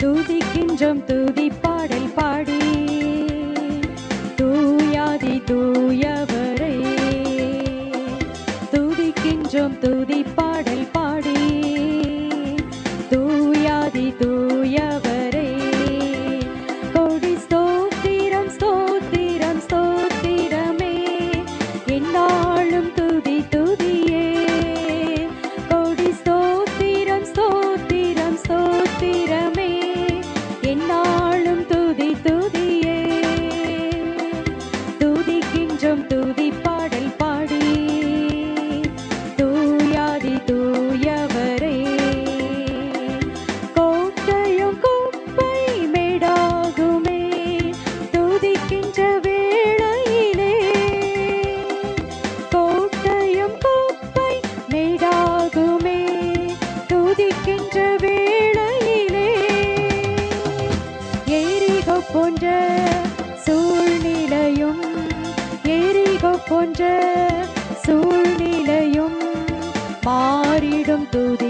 துதிக்கின்றோம் துதி பாடல் பாடி. தூயாதி தூயவரை துதிக்கின்றோம் துதி போன்ற சூழ்நிலையும் எரிகோ போன்ற சூழ்நிலையும் மாறிடும் துதி.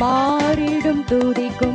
மாறிடும் துதிக்கும்.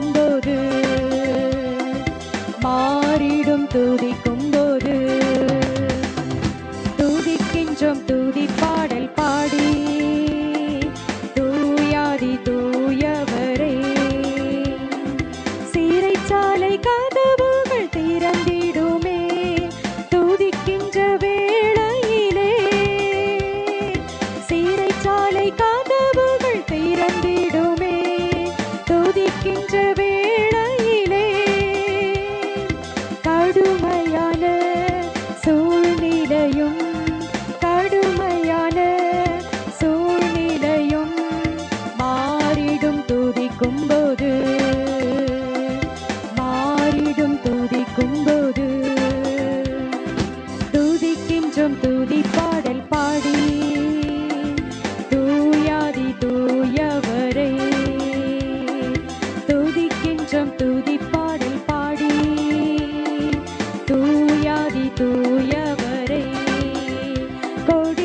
நாடும் துதிக்கும் போது. துதிக்கின்றோம் துதி பாடல் பாடி. தூயாதி தூயவரை. துதிக்கின்றோம் துதி பாடல் பாடி. தூயாதி தூயவரை. கொடி